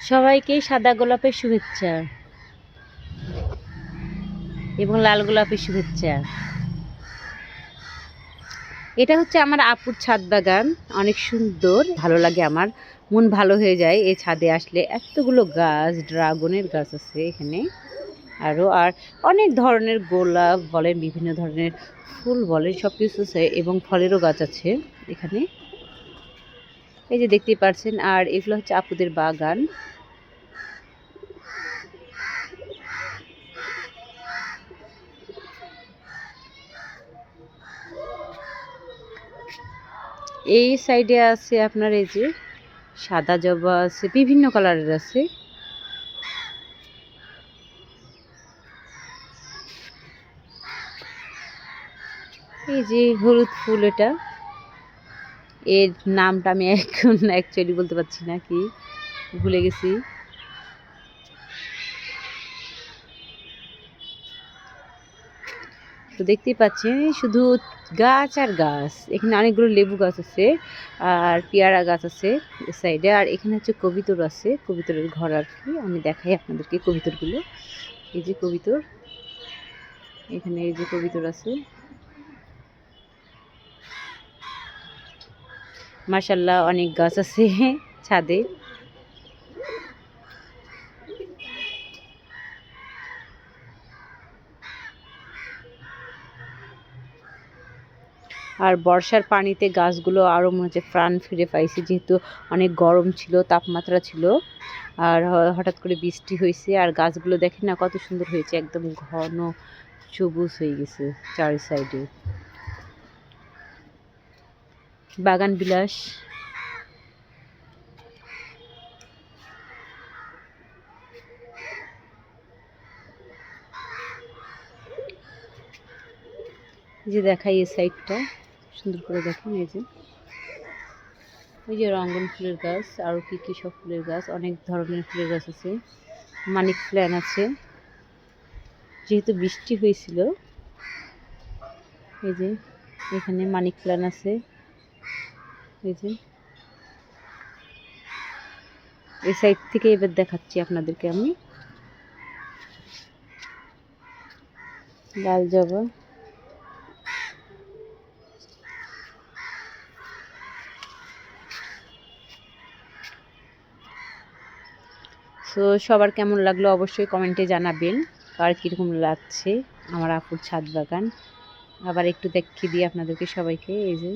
সবাইকে সাদা গোলাপের শুভেচ্ছা। এবং লাল গোলাপের শুভেচ্ছা। এটা হচ্ছে আমার আপুর ছাদ বাগান, অনেক সুন্দর, ভালো লাগে আমার, মন ভালো হয়ে যায় এই ছাদে আসলে। এতগুলো গাছ, ড্রাগনের গাছ আছে এখানে। আরও আর অনেক ধরনের গোলাপ বলেন, বিভিন্ন ধরনের ফুল বলেন সব কিছু আছে এবং ফলেরও গাছ আছে এখানে। এই যে দেখতেই পাচ্ছেন আর এগুলো হচ্ছে আপুদের বাগান। এই সাইডে আছে আপনার এই যে সাদা জবা আছে, বিভিন্ন কালারের আছে। এই যে হলুদ ফুল এটা। এর নামটা আমি এখন অ্যাকচুয়ালি বলতে পারছি না কি, ভুলে গেছি। তো দেখতেই পাচ্ছেন, শুধু গাছ আর গাছ। এখানে অনেকগুলো লেবু গাছ আছে আর পেয়ারা গাছ আছে সাইডে আর এখানে হচ্ছে কবিতর আছে, কবিতরের ঘর আর কি। আমি দেখাই আপনাদেরকে কবিতরগুলো। এই যে কবিতর, এখানে এই যে কবিতর আছে। মাশাল্লাহ অনেক গাছ আছে ছাদে। আর বর্ষার পানিতে গাছগুলো আরও মনে হচ্ছে প্রাণ ফিরে পাইছে, যেহেতু অনেক গরম ছিল, তাপমাত্রা ছিল। আর হঠাৎ করে বৃষ্টি হয়েছে আর গাছগুলো দেখেন না কত সুন্দর হয়েছে, একদম ঘন সবুজ হয়ে গেছে চারি সাইডে। বাগান বিলাস। যে দেখাই এই সাইডটা, সুন্দর করে দেখুন এই যে। ওই যে রঙ্গন ফুলের গাছ আরও কী কী সব ফুলের গাছ, অনেক ধরনের ফুলের গাছ আছে। মানিক প্ল্যান আছে। যেহেতু বৃষ্টি হয়েছিল, এই যে এখানে মানিক প্ল্যান আছে। এই যে। এই সাইড থেকে এবার দেখাচ্ছি আপনাদেরকে আমি। লাল জবা। তো সবার কেমন লাগল অবশ্যই কমেন্টে জানাবেন। কার কীরকম লাগছে আমার আপুর ছাদ বাগান? আবার একটু দেখিয়ে দিই আপনাদেরকে সবাইকে, এই যে।